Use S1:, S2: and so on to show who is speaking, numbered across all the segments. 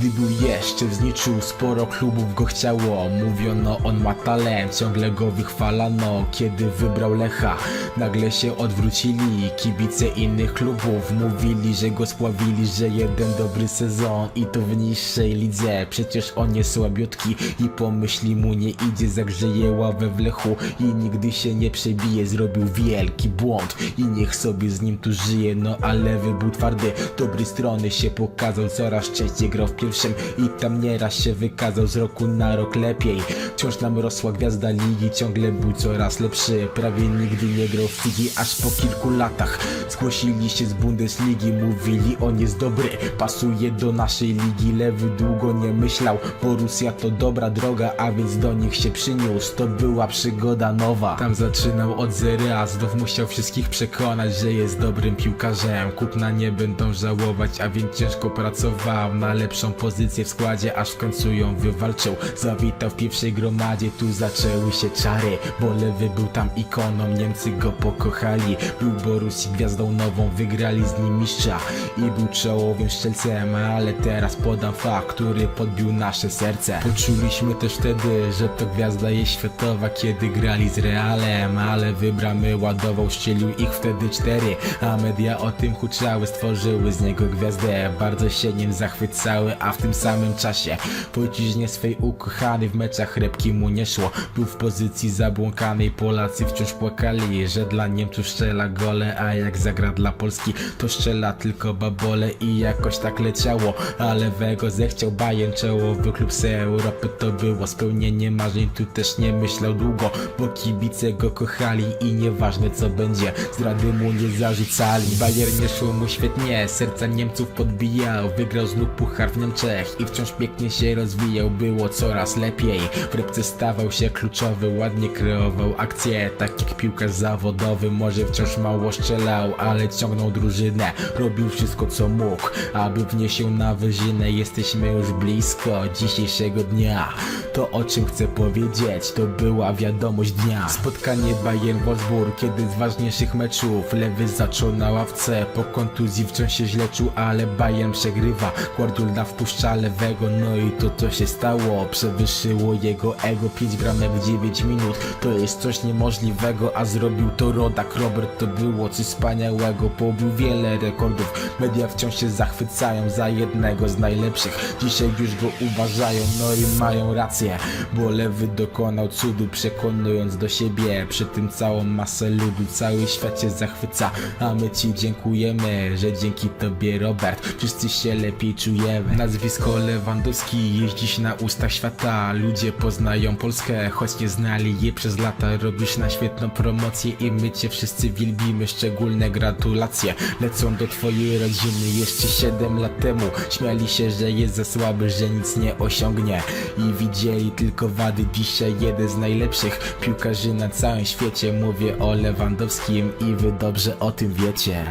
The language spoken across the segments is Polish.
S1: Gdy był jeszcze w zniczu, sporo klubów go chciało. Mówiono, on ma talent, ciągle go wychwalano Kiedy wybrał Lecha, nagle się odwrócili Kibice innych klubów. Mówili, że go spławili Że jeden dobry sezon i to w niższej lidze. Przecież on jest słabiutki i pomyśli mu nie idzie Zagrzeje ławę w Lechu. I nigdy się nie przebije Zrobił wielki błąd. I niech sobie z nim tu żyje No a lewy był twardy, dobry strony się pokazał Coraz częściej grał w pierwszym i tam nieraz się wykazał Z roku na rok lepiej, wciąż nam rosła gwiazda ligi Ciągle był coraz lepszy, prawie nigdy nie grał w figi Aż po kilku latach. Zgłosili się z Bundesligi Mówili on jest dobry, pasuje do naszej ligi Lewy długo nie myślał, Borussia to dobra droga A więc do nich się przyniósł, to była przygoda nowa. Tam zaczynał od zera, znów musiał wszystkich przekonać Że jest dobrym piłkarzem, kupna nie będą żałować A więc ciężko pracował na lepszą pozycję w składzie Aż w końcu ją wywalczył, zawitał w pierwszej gromadzie Tu zaczęły się czary, bo lewy był tam ikoną Niemcy go pokochali, był Borussii gwiazdą nową Wygrali z nim mistrza i był czołowym strzelcem Ale teraz podam fakt, który podbił nasze serce. Poczuliśmy też wtedy, że to gwiazda jest światowa Kiedy grali z Realem, ale wybramy ładował Ścielił ich wtedy cztery, a media o tym huczały Stworzyły z niego gwiazdę, bardzo się nim zachwycały A w tym samym czasie. W ojczyźnie swej ukochany W meczach repki mu nie szło, był w pozycji zabłąkanej Polacy wciąż płakali, że dla Niemców strzela gole A jak zagra dla Polski, to strzela tylko babole I jakoś tak leciało, ale Wego zechciał Bayern Czołowy klub z Europy to było spełnienie marzeń. Tu też nie myślał długo, bo kibice go kochali I nieważne co będzie, zdrady mu nie zarzucali Bayern nie szło mu świetnie, serca Niemców podbijał Wygrał znów puchar w Niemczech i wciąż pięknie się rozwijał Było coraz lepiej, w repce stawał się kluczowy Ładnie kreował akcje, tak jak piłkarz zawodowy Może wciąż mało strzelał, ale ciągnął drużynę. Robił wszystko co mógł, aby wnieść się na wyżynę. Jesteśmy już blisko dzisiejszego dnia. To o czym chcę powiedzieć, to była wiadomość dnia. Spotkanie Bayern-Wolfsburg, kiedy z ważniejszych meczów. Lewy zaczął na ławce, po kontuzji wciąż się źle czuł Ale Bayern przegrywa, Guardiola wpuszcza lewego No i to co się stało, przewyższyło jego ego. 5 bramek w 9 minut, to jest coś niemożliwego. A zrobił to rodak, Robert to było coś wspaniałego. Pobił wiele rekordów, media wciąż się zachwycają za jednego z najlepszych. Dzisiaj już go uważają, no i mają rację. Bo lewy dokonał cudu, przekonując do siebie. Przy tym całą masę ludu, cały świat się zachwyca. A my ci dziękujemy, że dzięki tobie Robert Wszyscy się lepiej czujemy Nazwisko Lewandowski jeździć na ustach świata. Ludzie poznają Polskę, choć nie znali jej przez lata. Robisz na świetną promocję i my cię wszyscy wielbimy. Szczególne gratulacje lecą do twojej rodziny. Jeszcze 7 lat temu śmiali się, że jest za słaby, że nic nie osiągnie. I widzieli tylko wady, dzisiaj jeden z najlepszych piłkarzy na całym świecie. Mówię o Lewandowskim i wy dobrze o tym wiecie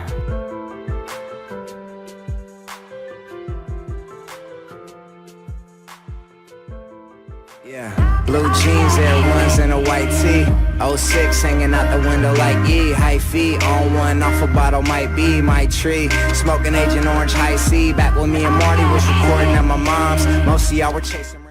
S2: Yeah. Blue jeans, Air Ones, and a white tee. 06 hanging out the window like E. High feet on one, off a bottle might be my tree. Smoking Agent Orange High C. Back when me and Marty was recording at my mom's. Most of y'all were chasing.